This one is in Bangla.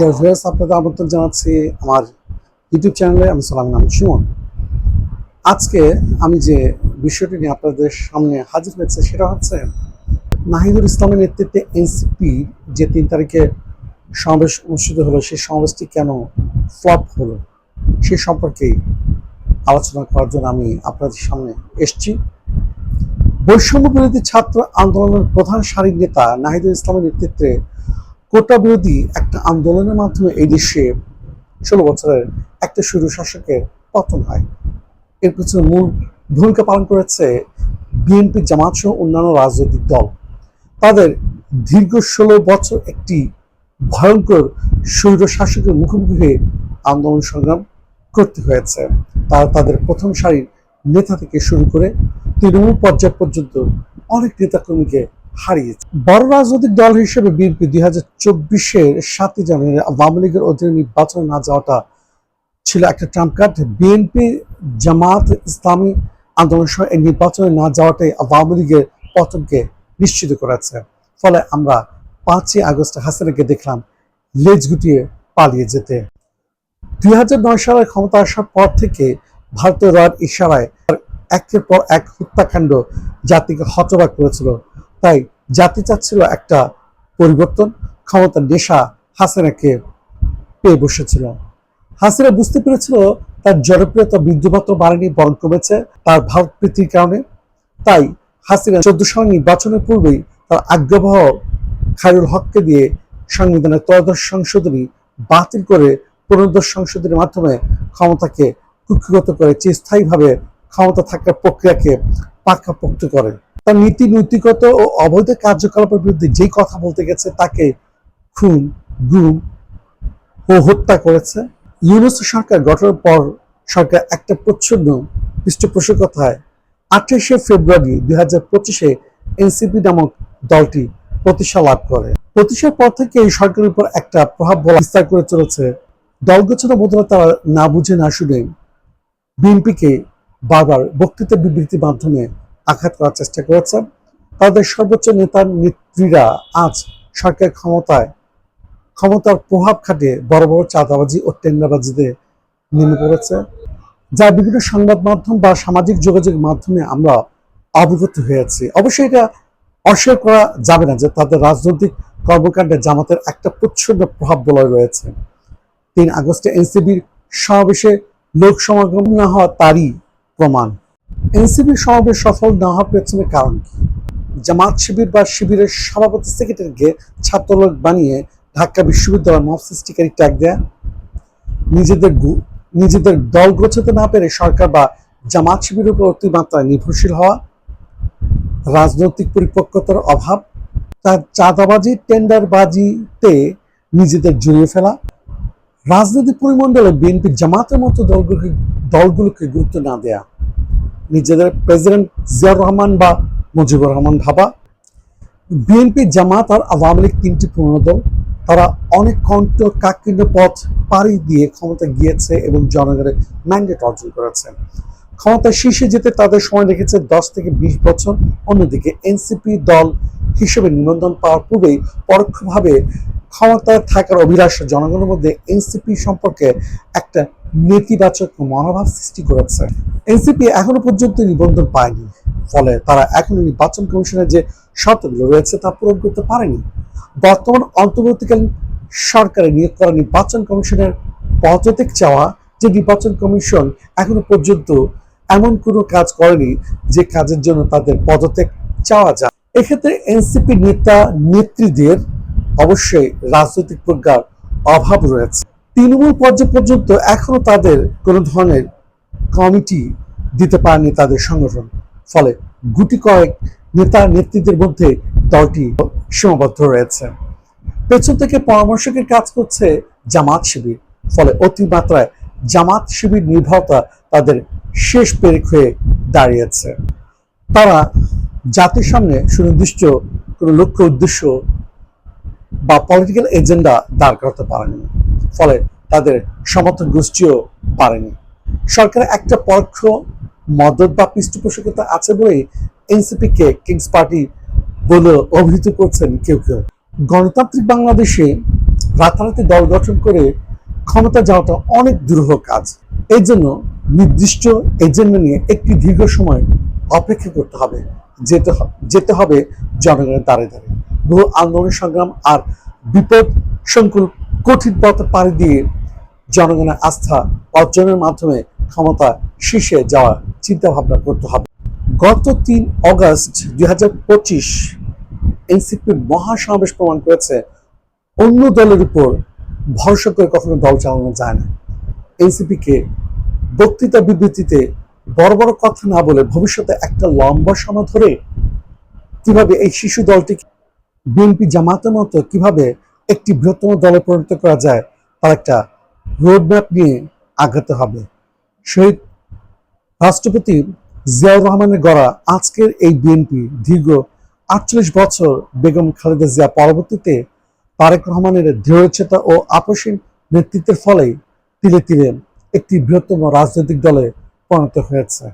ডিয়ার ভিউয়ার্স আপনাদের আমন্ত্রণ জানাচ্ছি আমার ইউটিউব চ্যানেলে আমি সালাম, নাম সুমন। আজকে আমি যে বিষয়টি নিয়ে আপনাদের সামনে হাজির হয়েছে সেটা হচ্ছে নাহিদুল ইসলামের নেতৃত্বে এনসিপি যে তিন তারিখে সমাবেশ অনুষ্ঠিত হলো, সেই সমাবেশটি কেন ফ্লপ হলো, সে সম্পর্কেই আলোচনা করার জন্য আমি আপনাদের সামনে এসেছি। বৈষম্য বিরোধী ছাত্র আন্দোলনের প্রধান সারির নেতা নাহিদুল ইসলামের নেতৃত্বে কোটা বিরোধী একটা আন্দোলনের মাধ্যমে এই দেশে ষোলো বছরের একটা শুরু শাসকের পতন হয়। এর পিছনে মূল ভূমিকা পালন করেছে বিএনপি জামাত সহ অন্যান্য রাজনৈতিক দল। তাদের দীর্ঘ ষোলো বছর একটি ভয়ঙ্কর স্বৈর শাসকের মুখোমুখি হয়ে আন্দোলন সংগ্রাম করতে হয়েছে। তারা তাদের প্রথম সারির নেতা থেকে শুরু করে তৃণমূল পর্যায় পর্যন্ত অনেক নেতাকর্মীকে হারিয়েছে। বড় রাজনৈতিক দল হিসেবে বিএনপি দুই হাজার চব্বিশের সাতই জানুয়ারি আওয়ামী লীগের অধীনে নির্বাচনে না যাওয়াটা ছিল একটা ট্রাম্প কার্ড। বিএনপি, জামাত, ইসলামী আন্দোলন সহ এই নির্বাচনে না যাওয়াটাই আওয়ামী লীগের পতনকে নিশ্চিত করেছে। ফলে আমরা পাঁচই আগস্ট হাসিনাকে দেখলাম লেজ গুটিয়ে পালিয়ে যেতে। দুই হাজার নয় সালের ক্ষমতা আসার পর থেকে ভারতীয় রড ইশারায় একের পর এক হত্যাকাণ্ড জাতিকে হতবাক করেছিল তাই জাতি চাচ্ছিল একটা পরিবর্তন। ক্ষমতার নেশা হাসিনাকে পেয়ে বসেছিল। হাসিনা বুঝতে পেরেছিল তার জনপ্রিয়তা বিন্দুমাত্র বাড়েনি, বরং কমেছে তার ভারত প্রীতির কারণে। তাই হাসিনা চোদ্দ সাল নির্বাচনের পূর্বেই তার আগ্রহ খায়রুল হককে দিয়ে সংবিধানের ত্রয়োদশ সংশোধনী বাতিল করে পুনর্দশ সংশোধনীর মাধ্যমে ক্ষমতাকে কুক্ষিগত করে চিরস্থায়ীভাবে ক্ষমতা থাকার প্রক্রিয়াকে পাকাপোক্ত করে। তার নীতি নৈতিকতা ও অবৈধ কার্যকলাপের বিরুদ্ধে যেই কথা বলতে গেছে, তাকে খুন, গুম ও হত্যা করেছে। ইউনুস সরকার গঠনের পর সরকার একটা প্রচ্ছন্ন পৃষ্ঠপোষকতায় আঠাশে ফেব্রুয়ারি দুই হাজার পঁচিশে এনসিপি নামক দলটি প্রতিষ্ঠা লাভ করে। প্রতিষ্ঠার পর থেকে এই সরকারের উপর একটা প্রভাব বলা বিস্তার করে চলেছে। দল গোছানো বদলে তারা না বুঝে না শুনে বিএনপিকে বারবার বক্তৃতা বিবৃতির মাধ্যমে আঘাত করার চেষ্টা করেছে। তাদের সর্বোচ্চ নেতার নেত্রীরা আজ সরকার ক্ষমতায়, ক্ষমতার প্রভাব খাটিয়ে বড় বড় চাঁদাবাজি ও টেন্ডারবাজিতে নেমে পড়েছে। যা বিভিন্ন সংবাদ মাধ্যম বা সামাজিক যোগাযোগ মাধ্যমে আমরা অবগত হয়েছি। অবশ্যই এটা অস্বীকার করা যাবে না যে তাদের রাজনৈতিক কর্মকাণ্ডে জামাতের একটা প্রচ্ছন্ন প্রভাব বলয় রয়েছে। তিন আগস্টে এনসিবির সমাবেশে লোক সমাগম না হওয়া তারই প্রমাণ। এনসিবির সমাবেশ সফল না হওয়ার পেছনে কারণ কি? জামাত শিবির বা শিবিরের সভাপতি সেক্রেটারিকে ছাত্রলোক বানিয়ে ঢাকা বিশ্ববিদ্যালয়ের মব সৃষ্টিকারী ট্যাগ দেয়া? নিজেদের নিজেদের দল গোছাতে না পেরে সরকার বা জামাত শিবিরের উপর অতিমাত্রায় নির্ভরশীল হওয়া? রাজনৈতিক পরিপক্কতার অভাব? তার চাঁদাবাজি, টেন্ডারবাজিতে নিজেদের জড়িয়ে ফেলা? রাজনৈতিক পরিমণ্ডলে বিএনপি জামাতের মতো দলগুলোকে দলগুলোকে গুরুত্ব না দেয়া? নিজেদের প্রেসিডেন্ট জিয়াউর রহমান বা মুজিবুর রহমান ভাবা। বিএনপি জামাত আর আওয়ামী লীগ তিনটি পুরনো দল, তারা অনেক কণ্ঠ কাকীর্ণ পথ পাড়ি দিয়ে ক্ষমতা গিয়েছে এবং জনগণের ম্যান্ডেট অর্জন করেছে। ক্ষমতার শীর্ষে যেতে তাদের সময় লেগেছে দশ থেকে বিশ বছর। অন্যদিকে এনসিপি দল হিসেবে নিবন্ধন পাওয়ার পূর্বেই পরোক্ষভাবে ক্ষমতায় থাকার অভিলাষ জনগণের মধ্যে এনসিপি সম্পর্কে একটা নেতিবাচক মনোভাব সৃষ্টি করেছে। এনসিপি এখনও পর্যন্ত নিবন্ধন পায়নি। ফলে তারা এখনও নির্বাচন কমিশনের যে শর্তগুলো রয়েছে তা পূরণ করতে পারেনি। বর্তমান অন্তর্বর্তীকালীন সরকারের নিয়োগ করা নির্বাচন কমিশনের পদত্যাগ চাওয়া যে নির্বাচন কমিশন এখনও পর্যন্ত এমন কোনো কাজ করেনি যে কাজের জন্য তাদের পদত্যাগ চাওয়া যায়। এক্ষেত্রে এনসিপি নেতা নেত্রীদের অবশ্যই রাজনৈতিক প্রজ্ঞার অভাব রয়েছে। তৃণমূল পর্যায় পর্যন্ত এখনও তাদের কোনো ধরনের কমিটি দিতে পারেনি তাদের সংগঠন। ফলে গুটি কয়েক নেতা নেত্রীদের মধ্যে দলটি সীমাবদ্ধ রয়েছে। পেছন থেকে পরামর্শকের কাজ করছে জামাত শিবির। ফলে অতিমাত্রায় জামাত শিবির নির্ভরতা তাদের শেষ পেরেক হয়ে দাঁড়িয়েছে। তারা জাতির সামনে সুনির্দিষ্ট কোনো লক্ষ্য, উদ্দেশ্য বা পলিটিক্যাল এজেন্ডা দাঁড় করাতে পারেনি। ফলে তাদের সমর্থন গোষ্ঠীও পারেনি সরকারের একটা পরোক্ষ মদত বা পৃষ্ঠপোষকতা আছে বলেই এনসিপিকে কিংস পার্টি বলে অভিহিত করছেন কেউ কেউ। গণতান্ত্রিক বাংলাদেশে রাতারাতি দল গঠন করে ক্ষমতা যাওয়াটা অনেক দুরূহ কাজ। এর জন্য নির্দিষ্ট এজেন্ডা নিয়ে একটি দীর্ঘ সময় অপেক্ষা করতে হবে। যেতে যেতে হবে জনগণের দ্বারে দ্বারে। বহু আন্দোলন সংগ্রাম আর বিপদ সংকুল কঠিন পথ পাড়ি দিয়ে জনগণের আস্থা অর্জনের মাধ্যমে ক্ষমতা শীর্ষে যাওয়ার চিন্তা ভাবনা করতে হবে। গত তিন অগস্ট দুই হাজার পঁচিশ এনসিপির মহাসমাবেশ প্রমাণ করেছে অন্য দলের উপর ভরসা করে কখনো দল চালানো যায় না। এনসিপিকে বক্তৃতা বিবৃতিতে বড় বড় কথা না বলে ভবিষ্যতে একটা লম্বা সময় ধরে কীভাবে এই শিশু দলটিকে বিএনপি জামাতের মতো কীভাবে একটি বৃহত্তম দলে পরিণত করা যায়, তার একটা রোডম্যাপ নিয়ে আগাতে হবে। শহীদ রাষ্ট্রপতি জিয়াউর রহমানের গড়া আজকের এই বিএনপি দীর্ঘ আটচল্লিশ বছর বেগম খালেদা জিয়া পরবর্তীতে তারেক রহমানের দৃঢ়চেতা ও আপসীন নেতৃত্বের ফলেই তিলে তিলে একটি বৃহত্তম রাজনৈতিক দলে পরিণত হয়েছে।